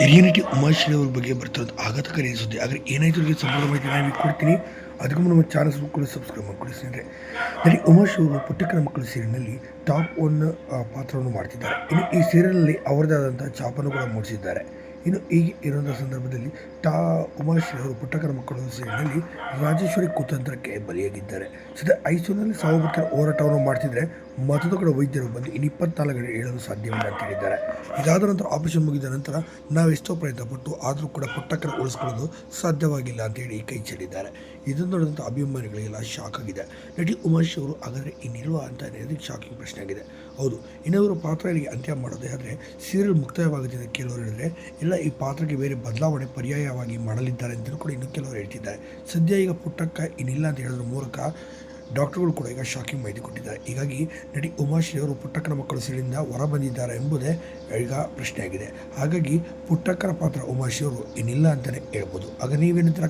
ಹಿರಿಯ ನಟಿ ಉಮಾಶ್ರೀ ಅವ್ರ ಬಗ್ಗೆ ಬರ್ತಿರೋದು ಆಘಾತಕಾರಿ ಸುದ್ದಿ ಆದರೆ ಏನಾಯ್ತು ಅವರಿಗೆ ಸಂಪೂರ್ಣ ಮಾಹಿತಿ ನಾನು ಕೊಡ್ತೀನಿ. ಅದಕ್ಕೂ ನಮ್ಮ ಚಾನಲ್ಸ್ ಕೂಡ ಸಬ್ಸ್ಕ್ರೈಬ್ ಮಾಡಿಕೊಡಿ ಸ್ನೇಹಿತರೆ. ನಟಿ ಉಮಾಶ್ರೀ ಅವರು ಪುಟ್ಟಕ್ಕನ ಮಕ್ಕಳು ಸೀರಿಯಲ್ನಲ್ಲಿ ಟಾಪ್ ಒನ್ ಪಾತ್ರವನ್ನು ಮಾಡ್ತಿದ್ದಾರೆ. ಇನ್ನು ಈ ಸೀರಿಯಲ್ನಲ್ಲಿ ಆದಂಥ ಚಾಪನ್ನು ಕೂಡ ಮೂಡಿಸಿದ್ದಾರೆ ಇನ್ನು ಈಗ ಇರುವಂಥ ಸಂದರ್ಭದಲ್ಲಿ ಟಾ ಉಮಾಶ್ರೀ ಅವರು ಪುಟ್ಟಕರ ಮಕ್ಕಳು ಸೇರಿನಲ್ಲಿ ರಾಜೇಶ್ವರಿ ಕುತಂತ್ರಕ್ಕೆ ಬಲಿಯಾಗಿದ್ದಾರೆ. ಸದ್ಯ ಐಸೂರಿನಲ್ಲಿ ಸಾವು ಹೋರಾಟವನ್ನು ಮಾಡ್ತಿದ್ರೆ ಮತ್ತೊಂದು ವೈದ್ಯರು ಬಂದು ಇನ್ನು ಇಪ್ಪತ್ನಾಲ್ಕು ಗಂಟೆ ಹೇಳಲು ಸಾಧ್ಯವಿಲ್ಲ ಅಂತ ಹೇಳಿದ್ದಾರೆ. ಇದಾದ ನಂತರ ಆಪರೇಷನ್ ಮುಗಿದ ನಂತರ ನಾವು ಎಷ್ಟೋ ಪ್ರಯತ್ನ ಪಟ್ಟು ಆದರೂ ಕೂಡ ಪುಟ್ಟಕರ ಉಳಿಸ್ಕೊಳ್ಳೋದು ಸಾಧ್ಯವಾಗಿಲ್ಲ ಅಂತೇಳಿ ಕೈ ಚೆಲ್ಲಿದ್ದಾರೆ. ಇದನ್ನು ನೋಡಿದಂಥ ಅಭಿಮಾನಿಗಳಿಗೆಲ್ಲ ಶಾಕ್ ಆಗಿದೆ. ನಟಿ ಉಮಾಶ್ ಅವರು ಹಾಗಾದರೆ ಇನ್ನಿಲ್ವಾ ಅಂತ ಅನ್ನೋದಕ್ಕೆ ಶಾಕಿಂಗ್ ಪ್ರಶ್ನೆ ಆಗಿದೆ. ಹೌದು, ಇನ್ನೊಬ್ಬರು ಪಾತ್ರ ಇಲ್ಲಿಗೆ ಅಂತ್ಯ ಮಾಡೋದೇ ಆದರೆ ಸೀರಿಯಲ್ ಮುಕ್ತಾಯವಾಗುತ್ತೆ ಅಂತ ಹೇಳಿದ್ರೆ, ಇಲ್ಲ ಈ ಪಾತ್ರಕ್ಕೆ ಬೇರೆ ಬದಲಾವಣೆ ಪರ್ಯಾಯವಾಗಿ ಮಾಡಲಿದ್ದಾರೆ ಅಂತಲೂ ಕೂಡ ಇನ್ನು ಕೆಲವರು ಹೇಳ್ತಿದ್ದಾರೆ. ಸದ್ಯ ಈಗ ಪುಟ್ಟಕ್ಕ ಇನ್ನಿಲ್ಲ ಅಂತ ಹೇಳೋದ್ರ ಮೂಲಕ ಡಾಕ್ಟರ್ಗಳು ಕೂಡ ಈಗ ಶಾಕಿಂಗ್ ಮಾಹಿತಿ ಕೊಟ್ಟಿದ್ದಾರೆ ಹೀಗಾಗಿ ನಟಿ ಉಮಾಶ್ರೀ ಅವರು ಪುಟ್ಟಕ್ಕನ ಮಕ್ಕಳು ಸೀಳಿಂದ ಹೊರ ಬಂದಿದ್ದಾರೆ ಎಂಬುದೇ ಈಗ ಪ್ರಶ್ನೆಯಾಗಿದೆ. ಹಾಗಾಗಿ ಪುಟ್ಟಕ್ಕನ ಪಾತ್ರ ಉಮಾಶ್ರೀ ಅವರು ಇನ್ನಿಲ್ಲ ಅಂತಲೇ ಹೇಳ್ಬೋದು. ಆಗ ನೀವೇನಂತರ